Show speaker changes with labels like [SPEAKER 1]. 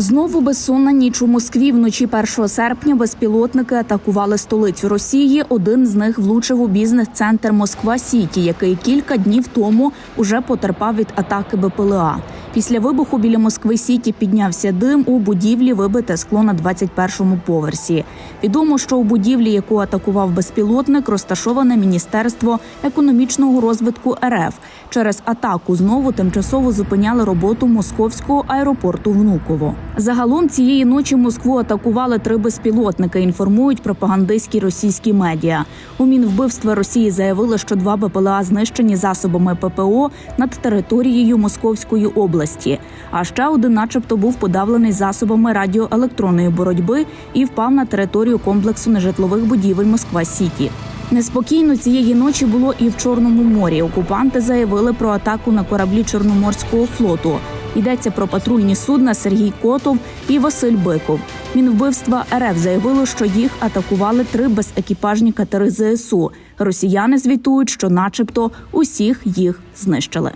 [SPEAKER 1] Знову безсонна ніч у Москві. Вночі 1 серпня безпілотники атакували столицю Росії. Один з них влучив у бізнес-центр Москва Сіті, який кілька днів тому уже потерпав від атаки БПЛА. Після вибуху біля Москви Сіті піднявся дим у будівлі, вибите скло на 21-му поверсі. Відомо, що у будівлі, яку атакував безпілотник, розташоване міністерство економічного розвитку РФ. Через атаку знову тимчасово зупиняли роботу московського аеропорту Внуково. Загалом цієї ночі Москву атакували три безпілотники. Інформують пропагандистські російські медіа. У Мінвбивства Росії заявили, що два БПЛА знищені засобами ППО над територією Московської області. А ще один, начебто, був подавлений засобами радіоелектронної боротьби і впав на територію комплексу нежитлових будівель Москва Сіті. Неспокійно цієї ночі було і в Чорному морі. Окупанти заявили про атаку на кораблі Чорноморського флоту. Йдеться про патрульні судна Сергій Котов і Василь Биков. Мінвбивства РФ заявило, що їх атакували три безекіпажні катери ЗСУ. Росіяни звітують, що, начебто, усіх їх знищили.